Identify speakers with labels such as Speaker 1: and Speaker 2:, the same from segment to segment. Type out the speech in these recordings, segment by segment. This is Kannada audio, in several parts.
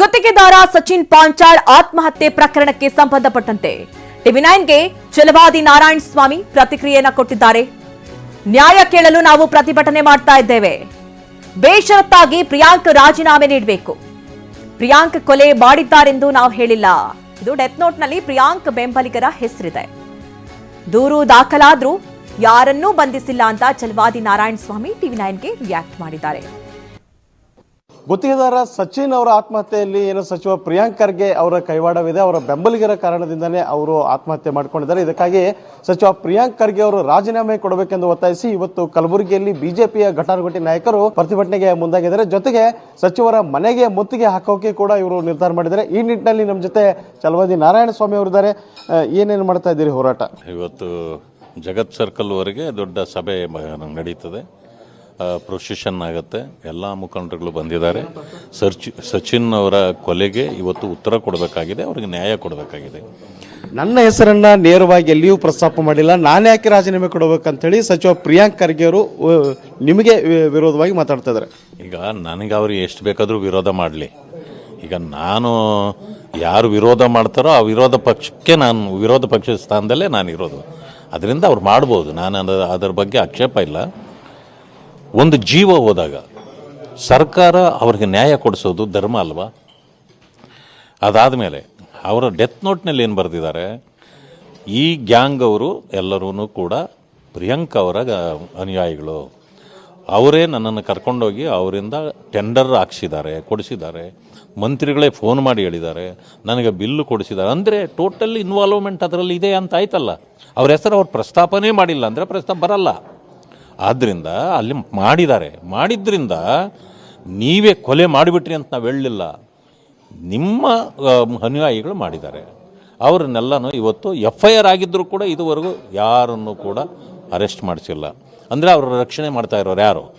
Speaker 1: ಗುತ್ತಿಗೆದಾರ ಸಚಿನ್ ಪಾಂಚಾಳ್ ಆತ್ಮಹತ್ಯೆ ಪ್ರಕರಣಕ್ಕೆ ಸಂಬಂಧಪಟ್ಟಂತೆ ಟಿವಿ ನೈನ್ಗೆ ಚಲವಾದಿ ನಾರಾಯಣ ಸ್ವಾಮಿ ಪ್ರತಿಕ್ರಿಯೆಯನ್ನ ಕೊಟ್ಟಿದ್ದಾರೆ. ನ್ಯಾಯ ಕೇಳಲು ನಾವು ಪ್ರತಿಭಟನೆ ಮಾಡ್ತಾ ಇದ್ದೇವೆ. ಬೇಷರತ್ತಾಗಿ ಪ್ರಿಯಾಂಕ್ ರಾಜೀನಾಮೆ ನೀಡಬೇಕು. ಪ್ರಿಯಾಂಕ್ ಕೊಲೆ ಮಾಡಿದ್ದಾರೆಂದು ನಾವು ಹೇಳಿಲ್ಲ. ಇದು ಡೆತ್ ನೋಟ್ನಲ್ಲಿ ಪ್ರಿಯಾಂಕ್ ಬೆಂಬಲಿಗರ ಹೆಸರಿದೆ. ದೂರು ದಾಖಲಾದ್ರೂ ಯಾರನ್ನೂ ಬಂಧಿಸಿಲ್ಲ ಅಂತ ಚಲವಾದಿ ನಾರಾಯಣ ಸ್ವಾಮಿ ಟಿವಿ ನೈನ್ಗೆ ರಿಯಾಕ್ಟ್ ಮಾಡಿದ್ದಾರೆ.
Speaker 2: ಗುತ್ತಿಗೆದಾರ ಸಚಿನ್ ಅವರ ಆತ್ಮಹತ್ಯೆಯಲ್ಲಿ ಏನು ಸಚಿವ ಪ್ರಿಯಾಂಕ್ ಖರ್ಗೆ ಅವರ ಕೈವಾಡವಿದೆ, ಅವರ ಬೆಂಬಲಿಗರ ಕಾರಣದಿಂದಲೇ ಅವರು ಆತ್ಮಹತ್ಯೆ ಮಾಡಿಕೊಂಡಿದ್ದಾರೆ. ಇದಕ್ಕಾಗಿ ಸಚಿವ ಪ್ರಿಯಾಂಕ್ ಖರ್ಗೆ ಅವರು ರಾಜೀನಾಮೆ ಕೊಡಬೇಕೆಂದು ಒತ್ತಾಯಿಸಿ ಇವತ್ತು ಕಲಬುರಗಿಯಲ್ಲಿ ಬಿಜೆಪಿಯ ಘಟಾನುಘಟಿ ನಾಯಕರು ಪ್ರತಿಭಟನೆಗೆ ಮುಂದಾಗಿದ್ದಾರೆ. ಜೊತೆಗೆ ಸಚಿವರ ಮನೆಗೆ ಮುತ್ತಿಗೆ ಹಾಕೋಕೆ ಕೂಡ ಇವರು ನಿರ್ಧಾರ ಮಾಡಿದ್ದಾರೆ. ಈ ನಿಟ್ಟಿನಲ್ಲಿ ನಮ್ಮ ಜೊತೆ ಚಲವಾದಿ ನಾರಾಯಣ ಸ್ವಾಮಿ ಅವರು ಇದ್ದಾರೆ. ಏನೇನು ಮಾಡ್ತಾ ಇದ್ದೀರಿ ಹೋರಾಟ?
Speaker 3: ಇವತ್ತು ಜಗತ್ ಸರ್ಕಲ್ವರೆಗೆ ದೊಡ್ಡ ಸಭೆ ನಡೀತದೆ. ಪ್ರೊಸೆಷನ್ ಆಗುತ್ತೆ. ಎಲ್ಲ ಮುಖಂಡರುಗಳು ಬಂದಿದ್ದಾರೆ. ಸರ್ಚ್ ಸಚಿನ್ ಅವರ ಕೊಲೆಗೆ ಇವತ್ತು ಉತ್ತರ ಕೊಡಬೇಕಾಗಿದೆ ಅವ್ರಿಗೆ ನ್ಯಾಯ ಕೊಡಬೇಕಾಗಿದೆ.
Speaker 2: ನನ್ನ ಹೆಸರನ್ನು ನೇರವಾಗಿ ಎಲ್ಲಿಯೂ ಪ್ರಸ್ತಾಪ ಮಾಡಿಲ್ಲ. ನಾನು ಯಾಕೆ ರಾಜೀನಾಮೆ ಕೊಡಬೇಕಂತೇಳಿ ಸಚಿವ ಪ್ರಿಯಾಂಕ್ ಖರ್ಗೆ ಅವರು ನಿಮಗೆ ವಿರೋಧವಾಗಿ ಮಾತಾಡ್ತಾ ಇದ್ದಾರೆ.
Speaker 3: ಈಗ ನನಗೆ ಅವ್ರಿಗೆ ಎಷ್ಟು ಬೇಕಾದರೂ ವಿರೋಧ ಮಾಡಲಿ. ಈಗ ನಾನು ಯಾರು ವಿರೋಧ ಮಾಡ್ತಾರೋ ಆ ವಿರೋಧ ಪಕ್ಷಕ್ಕೆ ನಾನು ವಿರೋಧ ಪಕ್ಷದ ಸ್ಥಾನದಲ್ಲೇ ನಾನು ಇರೋದು ಅದರಿಂದ ಅವ್ರು ಮಾಡ್ಬೋದು. ನಾನು ಅದ- ಅದರ ಬಗ್ಗೆ ಆಕ್ಷೇಪ ಇಲ್ಲ. ಒಂದು ಜೀವ ಹೋದಾಗ ಸರ್ಕಾರ ಅವ್ರಿಗೆ ನ್ಯಾಯ ಕೊಡಿಸೋದು ಧರ್ಮ ಅಲ್ವಾ? ಅದಾದ ಮೇಲೆ ಅವರ ಡೆತ್ ನೋಟ್ನಲ್ಲಿ ಏನು ಬರೆದಿದ್ದಾರೆ? ಈ ಗ್ಯಾಂಗ್ ಅವರು ಎಲ್ಲರೂ ಕೂಡ ಪ್ರಿಯಾಂಕ್ ಅವರ ಅನುಯಾಯಿಗಳು. ಅವರೇ ನನ್ನನ್ನು ಕರ್ಕೊಂಡೋಗಿ ಅವರಿಂದ ಟೆಂಡರ್ ಹಾಕ್ಸಿದ್ದಾರೆ, ಕೊಡಿಸಿದ್ದಾರೆ. ಮಂತ್ರಿಗಳೇ ಫೋನ್ ಮಾಡಿ ಹೇಳಿದ್ದಾರೆ. ನನಗೆ ಬಿಲ್ಲು ಕೊಡಿಸಿದ್ದಾರೆ. ಅಂದರೆ ಟೋಟಲ್ ಇನ್ವಾಲ್ವ್ಮೆಂಟ್ ಅದರಲ್ಲಿ ಇದೆ ಅಂತ ಆಯ್ತಲ್ಲ. ಅವ್ರ ಹೆಸರು ಅವ್ರು ಪ್ರಸ್ತಾಪನೇ ಮಾಡಿಲ್ಲ ಅಂದರೆ ಪ್ರಸ್ತಾಪ ಬರಲ್ಲ. ಆದ್ದರಿಂದ ಅಲ್ಲಿ ಮಾಡಿದ್ದಾರೆ. ಮಾಡಿದ್ರಿಂದ ನೀವೇ ಕೊಲೆ ಮಾಡಿಬಿಟ್ರಿ ಅಂತ ನಾವು ಹೇಳಲಿಲ್ಲ. ನಿಮ್ಮ ಅನುಯಾಯಿಗಳು ಮಾಡಿದ್ದಾರೆ. ಅವರನ್ನೆಲ್ಲನೂ ಇವತ್ತು ಎಫ್ ಐ ಆರ್ ಆಗಿದ್ದರೂ ಕೂಡ ಇದುವರೆಗೂ ಯಾರನ್ನು ಕೂಡ ಅರೆಸ್ಟ್ ಮಾಡಿಸಿಲ್ಲ. ಅಂದರೆ ಅವರ ರಕ್ಷಣೆ ಮಾಡ್ತಾ ಇರೋರು ಯಾರು?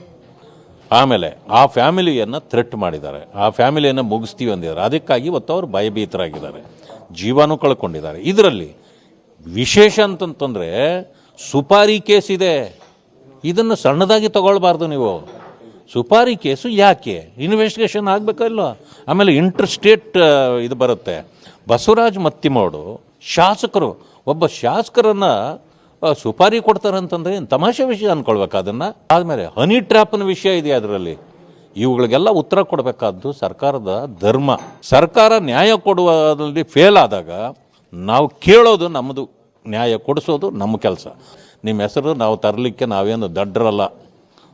Speaker 3: ಆಮೇಲೆ ಆ ಫ್ಯಾಮಿಲಿಯನ್ನು ಥ್ರೆಟ್ ಮಾಡಿದ್ದಾರೆ. ಆ ಫ್ಯಾಮಿಲಿಯನ್ನು ಮುಗಿಸ್ತೀವಿ ಅಂದಿದ್ದಾರೆ. ಅದಕ್ಕಾಗಿ ಇವತ್ತು ಅವರು ಭಯಭೀತರಾಗಿದ್ದಾರೆ. ಜೀವನೂ ಕಳ್ಕೊಂಡಿದ್ದಾರೆ. ಇದರಲ್ಲಿ ವಿಶೇಷ ಅಂತಂತಂದರೆ ಸುಪಾರಿ ಕೇಸ್ ಇದೆ. ಇದನ್ನು ಸಣ್ಣದಾಗಿ ತಗೊಳ್ಬಾರ್ದು ನೀವು. ಸುಪಾರಿ ಕೇಸು ಯಾಕೆ? ಇನ್ವೆಸ್ಟಿಗೇಷನ್ ಆಗಬೇಕಲ್ಲ ಆಮೇಲೆ ಇಂಟರ್ ಸ್ಟೇಟ್ ಇದು ಬರುತ್ತೆ. ಬಸವರಾಜ್ ಮತ್ತಿಮೋಡು ಶಾಸಕರು, ಒಬ್ಬ ಶಾಸಕರನ್ನು ಸುಪಾರಿ ಕೊಡ್ತಾರೆ ಅಂತಂದ್ರೆ ಏನು ತಮಾಷೆ ವಿಷಯ ಅಂದ್ಕೊಳ್ಬೇಕು ಅದನ್ನು? ಆದಮೇಲೆ ಹನಿ ಟ್ರ್ಯಾಪ್ನ ವಿಷಯ ಇದೆ ಅದರಲ್ಲಿ. ಇವುಗಳಿಗೆಲ್ಲ ಉತ್ತರ ಕೊಡಬೇಕಾದ್ದು ಸರ್ಕಾರದ ಧರ್ಮ. ಸರ್ಕಾರ ನ್ಯಾಯ ಕೊಡುವಲ್ಲಿ ಫೇಲ್ ಆದಾಗ ನಾವು ಕೇಳೋದು ನಮ್ಮದು, ನ್ಯಾಯ ಕೊಡಿಸೋದು ನಮ್ಮ ಕೆಲಸ. ನಿಮ್ಮ ಹೆಸರು ನಾವು ತರಲಿಕ್ಕೆ ನಾವೇನು ದಡ್ಡರಲ್ಲ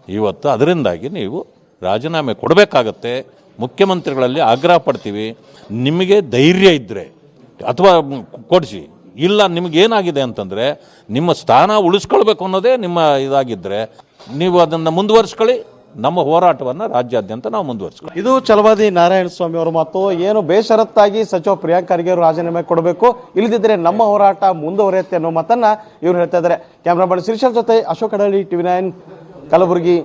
Speaker 3: ಇವತ್ತು ಅದರಿಂದಾಗಿ ನೀವು ರಾಜೀನಾಮೆ ಕೊಡಬೇಕಾಗತ್ತೆ. ಮುಖ್ಯಮಂತ್ರಿಗಳಲ್ಲಿ ಆಗ್ರಹ ಪಡ್ತೀವಿ. ನಿಮಗೆ ಧೈರ್ಯ ಇದ್ದರೆ ಅಥವಾ ಕೊಡಿಸಿ. ಇಲ್ಲ ನಿಮಗೇನಾಗಿದೆ ಅಂತಂದರೆ, ನಿಮ್ಮ ಸ್ಥಾನ ಉಳಿಸ್ಕೊಳ್ಬೇಕು ಅನ್ನೋದೇ ನಿಮ್ಮ ಇದಾಗಿದ್ದರೆ ನೀವು ಅದನ್ನು ಮುಂದುವರಿಸ್ಕೊಳ್ಳಿ. ನಮ್ಮ ಹೋರಾಟವನ್ನು ರಾಜ್ಯಾದ್ಯಂತ ನಾವು ಮುಂದುವರಿಸ್ಕೊಳ್ಳಿ
Speaker 2: ಇದು ಚಲವಾದಿ ನಾರಾಯಣ ಸ್ವಾಮಿ ಅವರ ಮಾತು. ಏನು ಬೇಷರತ್ತಾಗಿ ಸಚಿವ ಪ್ರಿಯಾಂಕ್ ಖರ್ಗೆ ಅವರು ರಾಜೀನಾಮೆ ಕೊಡಬೇಕು ಇಲ್ಲದಿದ್ದರೆ ನಮ್ಮ ಹೋರಾಟ ಮುಂದುವರಿಯುತ್ತೆ ಅನ್ನೋ ಮಾತನ್ನ ಇವರು ಹೇಳ್ತಾ ಇದ್ದಾರೆ. ಕ್ಯಾಮ್ರಾಮನ್ ಶಿರ್ಷಲ್ ಜೊತೆ ಅಶೋಕ್ ಅಡಳಿ ಟಿವಿ ನೈನ್, ಕಲಬುರಗಿ.